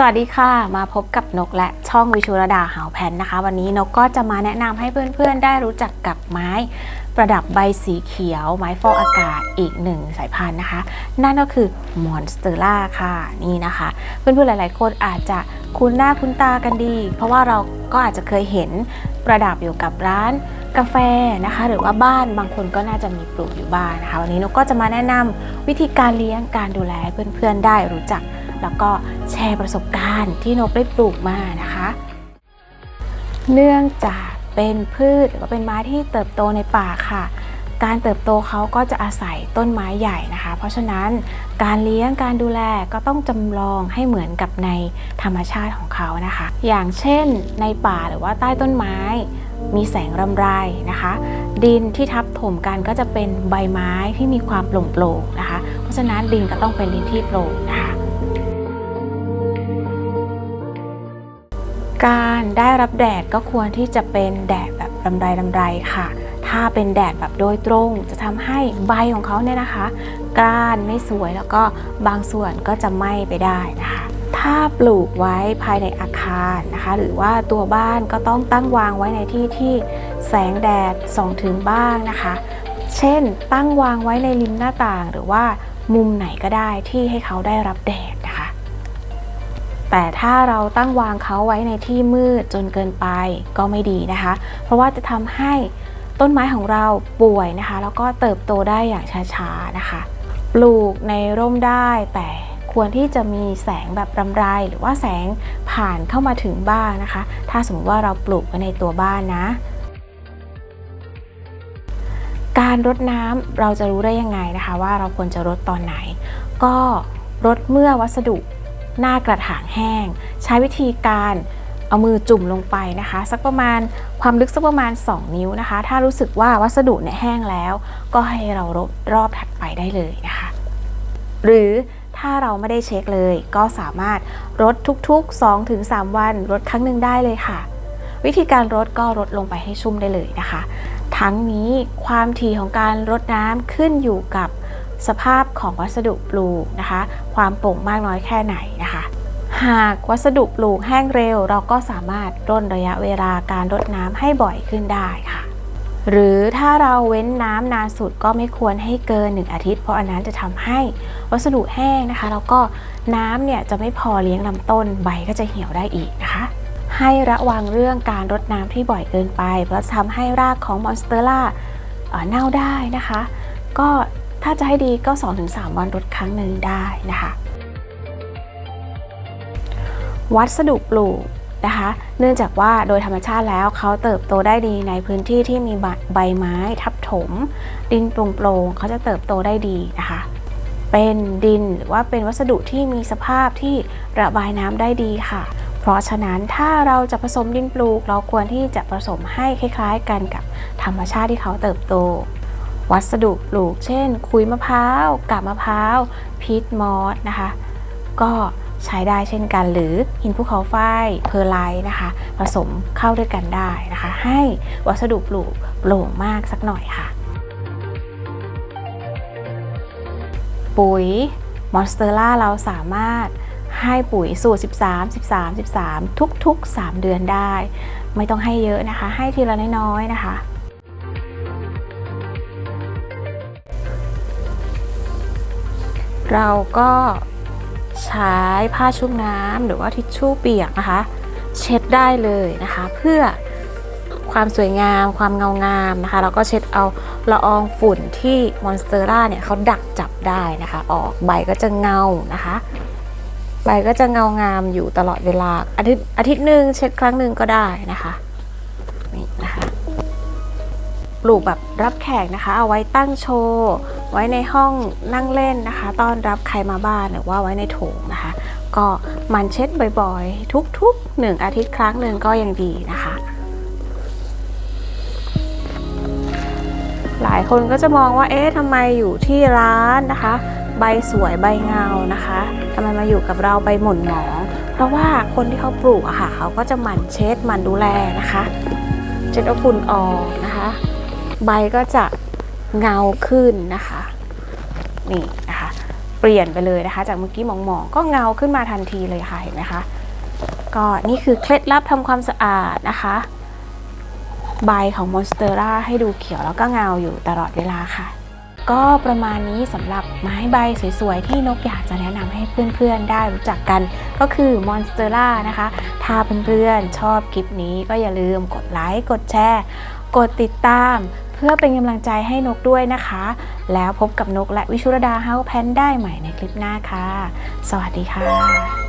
สวัสดีค่ะ มาพบกับนกและช่องวิชุรดาหาวแพนนะคะ วันนี้นกก็จะมาแนะนำให้เพื่อนๆได้รู้จักกับไม้ประดับใบสีเขียว ไม้ฟอกอากาศอีกหนึ่งสายพันธุ์นะคะ นั่นก็คือมอนสเตอร่าค่ะนี่นะคะ เพื่อนๆหลายๆคนอาจจะคุ้นหน้าคุ้นตากันดี เพราะว่าเราก็อาจจะเคยเห็นประดับอยู่กับร้านกาแฟนะคะ หรือว่าบ้านบางคนก็น่าจะมีปลูกอยู่บ้านนะคะ วันนี้นกก็จะมาแนะนำวิธีการเลี้ยงการดูแลเพื่อนๆได้รู้จัก แล้วก็แชร์ประสบการณ์ที่นกได้ปลูกมานะคะ เนื่องจากเป็นพืชหรือว่าเป็นไม้ที่เติบโตในป่าค่ะ การเติบโตเขาก็จะอาศัยต้นไม้ใหญ่นะคะ เพราะฉะนั้นการเลี้ยงการดูแลก็ต้องจำลองให้เหมือนกับในธรรมชาติของเขานะคะ อย่างเช่นในป่าหรือว่าใต้ต้นไม้ มีแสงรำไรนะคะ ดินที่ทับถมกันก็จะเป็นใบไม้ที่มีความโปร่งๆนะคะ เพราะฉะนั้นดินก็ต้องเป็นดินที่โปร่งนะคะ การได้รับแดดก็ควรที่จะเป็นแดดแบบรำไรรำไรค่ะ ถ้าเป็นแดดแบบโดยตรงจะทำให้ใบของเขาเนี่ยนะคะก้านไม่สวยแล้วก็บางส่วนก็จะไหม้ไปได้นะคะถ้าปลูกไว้ภายในอาคารนะคะ หรือว่าตัวบ้านก็ต้องตั้งวางไว้ในที่ที่แสงแดดส่องถึงบ้างนะคะ เช่นตั้งวางไว้ในริมหน้าต่าง หรือว่ามุมไหนก็ได้ที่ให้เขาได้รับแดด แต่ถ้าเราตั้งวางเขาไว้ในที่มืดจนเกินไปก็ไม่ดีนะคะ เพราะว่าจะทำให้ต้นไม้ของเราป่วยนะคะ แล้วก็เติบโตได้อย่างช้าๆนะคะ ปลูกในร่มได้แต่ควรที่จะมีแสงแบบรำไร หรือว่าแสงผ่านเข้ามาถึงบ้านนะคะ ถ้าสมมติว่าเราปลูกไว้ในตัวบ้านนะ การรดน้ำเราจะรู้ได้ยังไงนะคะ ว่าเราควรจะรดตอนไหน ก็รดเมื่อวัสดุ หน้ากระถางแห้ง ใช้วิธีการเอามือจุ่มลงไปนะคะ สักประมาณความลึกสักประมาณ 2 นิ้วนะคะ ถ้ารู้สึกว่าวัสดุเนี่ยแห้งแล้ว ก็ให้เรารดรอบถัดไปได้เลยนะคะ หรือถ้าเราไม่ได้เช็คเลย ก็สามารถรดทุกๆ 2-3 วันรดครั้งหนึ่งได้เลยค่ะ วิธีการรดก็รดลงไปให้ชุ่มได้เลยนะคะ ทั้งนี้ความถี่ของการรดน้ำขึ้นอยู่กับ สภาพของวัสดุปลูกนะคะ ความโปร่งมากน้อยแค่ไหนนะคะ หากวัสดุปลูกแห้งเร็ว เราก็สามารถร่นระยะเวลาการรดน้ำให้บ่อยขึ้นได้ค่ะ หรือถ้าเราเว้นน้ำนานสุดก็ไม่ควรให้เกิน 1 อาทิตย์ เพราะอันนั้นจะทำให้วัสดุแห้งนะคะ แล้วก็น้ำเนี่ยจะไม่พอเลี้ยงลำต้นใบก็จะเหี่ยวได้อีกนะคะให้ระวังเรื่องการรดน้ำที่บ่อยเกินไป เพราะทำให้รากของมอนสเตอร่าเอ่อเน่าได้นะคะ ก็ ถ้าจะให้ดีก็ 2-3 วันรดครั้งหนึ่งได้นะคะ วัสดุปลูกนะคะ เนื่องจากว่าโดยธรรมชาติแล้วเขาเติบโตได้ดีในพื้นที่ที่มีใบไม้ทับถม ดินโปร่งๆเขาจะเติบโตได้ดีนะคะ เป็นดินหรือว่าเป็นวัสดุที่มีสภาพที่ระบายน้ำได้ดีค่ะเพราะฉะนั้นถ้าเราจะผสมดินปลูก เราควรที่จะผสมให้คล้าย ๆ กันกับธรรมชาติที่เขาเติบโต วัสดุปลูก เช่น คุยมะพร้าวกาบมะพร้าวพีทมอสนะคะ ก็ใช้ได้เช่นกัน หรือหินภูเขาไฟเพอร์ไลท์นะคะ ผสมเข้าด้วยกันได้นะคะ ให้วัสดุปลูกโปร่งมากสักหน่อยค่ะ ปุ๋ยมอนสเตอร่าเราสามารถให้ปุ๋ยสูตร 13 13 13 ทุก ๆ 3 เดือนได้ ไม่ต้องให้เยอะนะคะ ให้ทีละน้อยๆนะคะ เราก็ใช้ผ้าชุบน้ำหรือว่าทิชชู่เปียกนะคะ เช็ดได้เลยนะคะ เพื่อความสวยงาม ความเงางามนะคะ เราก็เช็ดเอาละอองฝุ่นที่มอนสเตอร่าเนี่ยเขาดักจับได้นะคะ ออกใบก็จะเงานะคะ ใบก็จะเงางามอยู่ตลอดเวลาอาทิตย์อาทิตย์หนึ่งเช็ดครั้งหนึ่งก็ได้นะคะนี่นะคะ ปลูกแบบรับแขกนะคะ เอาไว้ตั้งโชว์ไว้ในห้องนั่งเล่นนะคะ ต้อนรับใครมาบ้านหรือว่าไว้ในโถงนะคะ ก็หมันเช็ดบ่อยๆ ทุกๆหนึ่งอาทิตย์ครั้งหนึ่งก็ยังดีนะคะ หลายคนก็จะมองว่าเอ๊ะทำไมอยู่ที่ร้านนะคะ ใบสวยใบเงานะคะทำไมมาอยู่กับเราใบหม่นหมอง เพราะว่าคนที่เขาปลูกอะค่ะเขาก็จะหมั่นเช็ดหมั่นดูแลนะคะเช็ดเอาฝุ่นออกนะคะ ใบก็จะเงาขึ้นนะคะนี่นะคะเปลี่ยนไปเลยนะคะ จากเมื่อกี้หมองๆก็เงาขึ้นมาทันทีเลยค่ะเห็นไหมคะก็นี่คือเคล็ดลับทำความสะอาดนะคะ ใบของมอนสเตอร่าให้ดูเขียวแล้วก็เงาอยู่ตลอดเวลาค่ะ ก็ประมาณนี้สำหรับไม้ใบสวยๆ ที่นกอยากจะแนะนำให้เพื่อนๆได้รู้จักกัน ก็คือมอนสเตอร่านะคะ ถ้าเพื่อนๆชอบคลิปนี้ก็อย่าลืมกดไลค์กดแชร์ กดติดตาม พื่อเป็นกำลังใจให้นกด้วยนะคะ แล้วพบกับนกและวิชุรดาเฮาแพนได้ใหม่ในคลิปหน้าค่ะ สวัสดีค่ะ